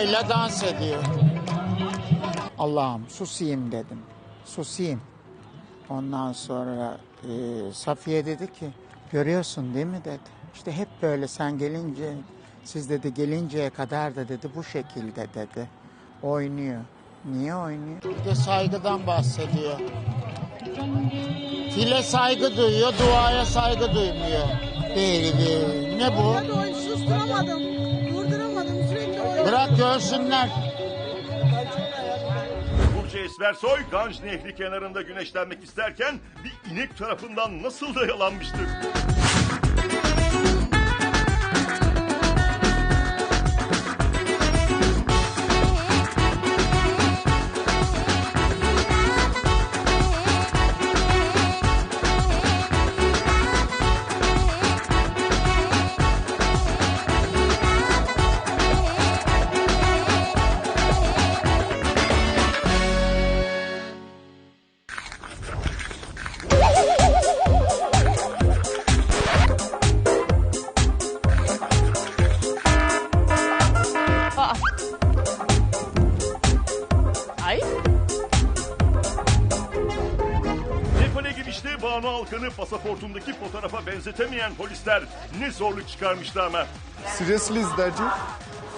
kızıyla dans ediyor. Allah'ım susayım dedim. Susayım. Ondan sonra e, Safiye dedi ki görüyorsun değil mi dedi. İşte hep böyle sen gelince siz dedi gelinceye kadar da dedi bu şekilde dedi. Oynuyor. Niye oynuyor? Bir de saygıdan bahsediyor. File saygı duyuyor, duaya saygı duymuyor. Değil. Ne bu? Susturamadım. Bırak görsünler. Burcu Esmersoy Ganj Nehri kenarında güneşlenmek isterken bir inek tarafından nasıl da yalanmıştır. Banu Alkan'ı pasaportundaki fotoğrafa benzetemeyen polisler ne zorluk çıkarmıştı ama. Seriously, is that you?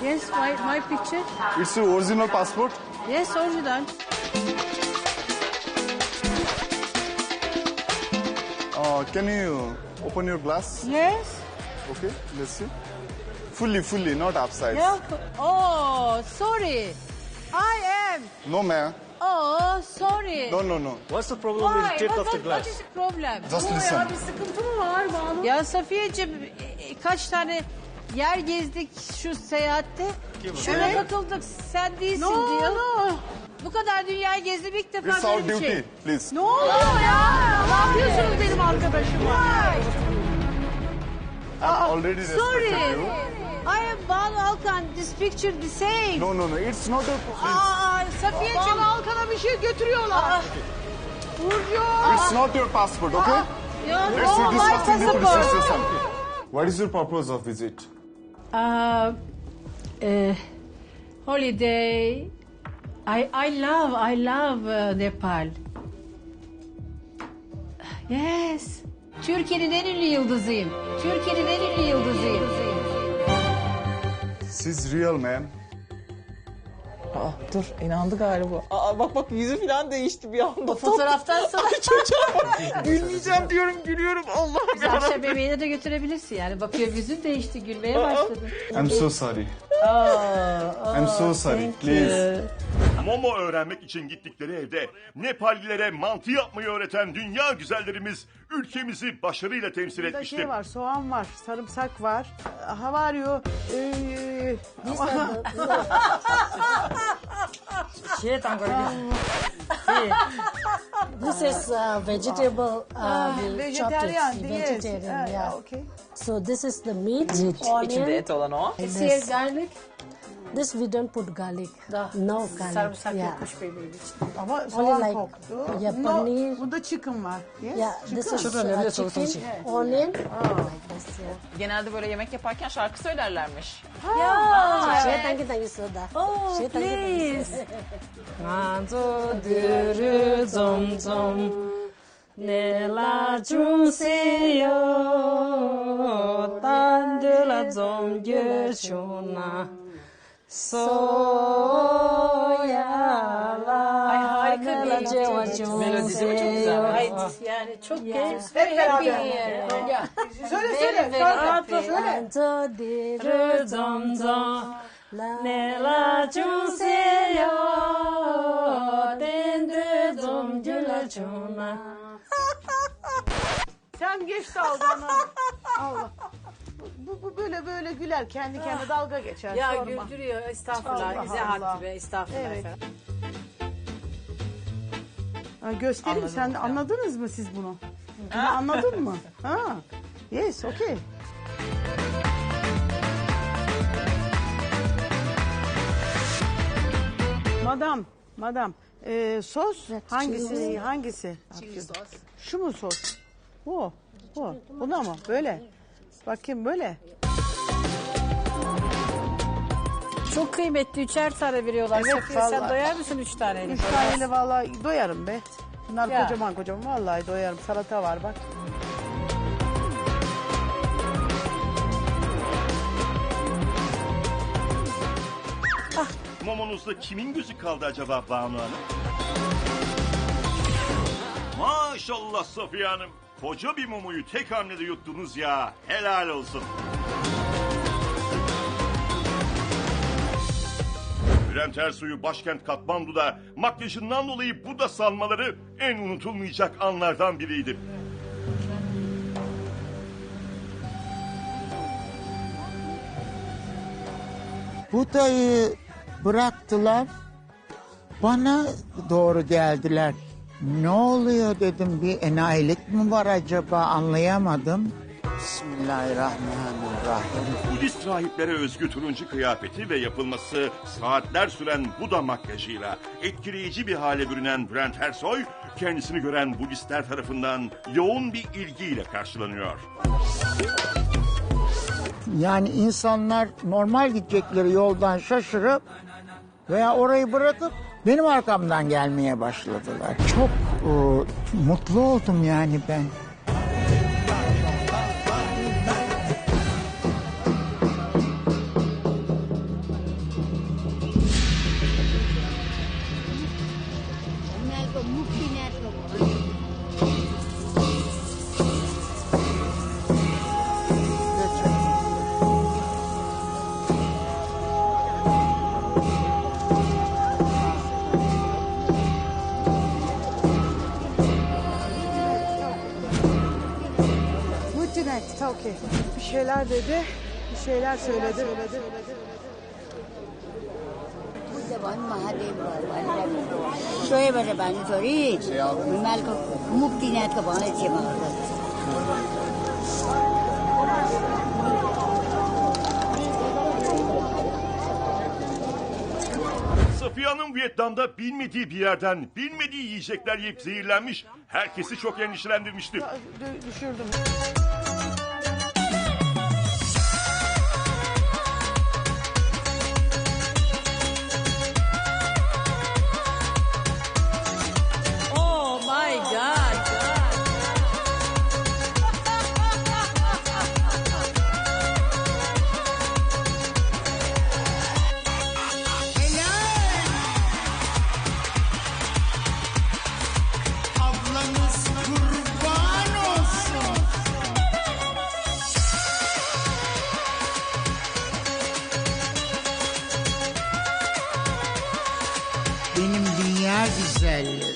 Yes, my, my picture. It's your original passport? Yes, original. Uh, can you open your glass? Yes. Okay, let's see. Fully, fully, not upside. Yeah. Oh, sorry. I am. No, ma'am. Oh, sorry. No, no, no. What's the problem Why? with the tip What, of the what, what glass? is the problem? Just listen. Ya bir sıkıntı mı var Banu? Ya Safiyeciğim e, kaç tane yer gezdik şu seyahatte. Şuna Evet. katıldık sen değilsin diyor. Bu kadar dünya gezdim ilk defa It's our böyle bir duty, şey. please. Ne oluyor ya? Ne yapıyorsunuz benim arkadaşıma? I've already respected Sorry. you. I am Banu Alkan. This picture the same. No, no, no. It's not a. Aa, Safiyeciğim. Banu Alkan'a bir şey götürüyorlar. Burcu. It's not your passport, okay? Ya, Let's see my discuss in the police passport. What is your purpose of visit? Uh, uh, holiday. I I love I love uh, Nepal. Yes. Türkiye'nin en ünlü yıldızıyım. Türkiye'nin en ünlü yıldızıyım. She's real, man. Aa, dur inandı galiba. Aa, bak bak yüzü falan değişti bir anda. Fotoğraftan sonra Gülmeyeceğim diyorum gülüyorum Allah'ım ya. Akşam bebeğine de götürebilirsin yani. Bakıyor yüzün değişti, gülmeye başladı. I'm so sorry. Oh, I'm so sorry. Please. Momo öğrenmek için gittikleri evde Nepallilere mantı yapmayı öğreten dünya güzellerimiz ülkemizi başarıyla temsil Burada etmişti. şey var, soğan var, sarımsak var. How are you? Ee, Shit, I'm gonna This is uh, vegetable. Uh, we chopped it. vegetarian, yes. Vegetarian, Ah, yeah. okay. So this is the meat, İçinde onion. et olan o. Here garlic. This we don't put garlic. Da. No garlic. Sarımsak yeah. yokmuş benim için. Ama soğan Only like, koktu. Yeah, no, paneer. Burada chicken var. Yes. Yeah, chicken. this is Şuradan uh, chicken, chicken. onion. Oh. Like this, yeah. Genelde böyle yemek yaparken şarkı söylerlermiş. Ha. Ya. Yeah. Şey thank you soda. Oh please. Nanzo dürü zom zom. Ne la chung se yo tan de la zom ge shona. Ay harika bir melodi. Melodisi mi çok güzel? Yani çok genç ve Hep happy. beraber. Ya. Söyle söyle. Söyle Sen geç dalgana. Allah. Bu, bu böyle böyle güler. Kendi kendine dalga geçer. Ya sorma. güldürüyor. Estağfurullah. Allah Bize Allah. be. Estağfurullah. Evet. efendim. Ha, göstereyim. Anladım Sen hocam. anladınız mı siz bunu? Bunu anladın mı? Ha. Yes, okay. Madam, madam. Ee, sos hangisi? Hangisi? Şu mu sos? Bu. Bu. Buna mı? Böyle. Bakayım böyle. Çok kıymetli üçer tane veriyorlar. Evet, Safiye sen vallahi. doyar mısın üç taneyle? Üç taneyle vallahi doyarım be. Bunlar Ya. kocaman kocaman vallahi doyarım. Salata var bak. Momonuzda kimin gözü kaldı acaba Banu Hanım? Maşallah Safiye Hanım. Koca bir mumuyu tek hamlede yuttunuz ya. Helal olsun. Bülent Ersoy'u başkent Katmandu'da makyajından dolayı Buda salmaları en unutulmayacak anlardan biriydi. Budayı bıraktılar. Bana doğru geldiler. Ne oluyor dedim bir enayilik mi var acaba anlayamadım. Bismillahirrahmanirrahim. Budist rahiplere özgü turuncu kıyafeti ve yapılması saatler süren Buda makyajıyla etkileyici bir hale bürünen Bülent Ersoy, kendisini gören Budistler tarafından yoğun bir ilgiyle karşılanıyor. Yani insanlar normal gidecekleri yoldan şaşırıp veya orayı bırakıp benim arkamdan gelmeye başladılar. Çok e, mutlu oldum yani ben. accident. Okay. Bir şeyler dedi. Bir şeyler söyledi. söyledi. شوی بره بانی توری مال کو مکتی نه که بانی Safiye'nin Vietnam'da bilmediği bir yerden bilmediği yiyecekler yiyip zehirlenmiş herkesi çok endişelendirmişti. Düşürdüm. Benim dünya güzelleri.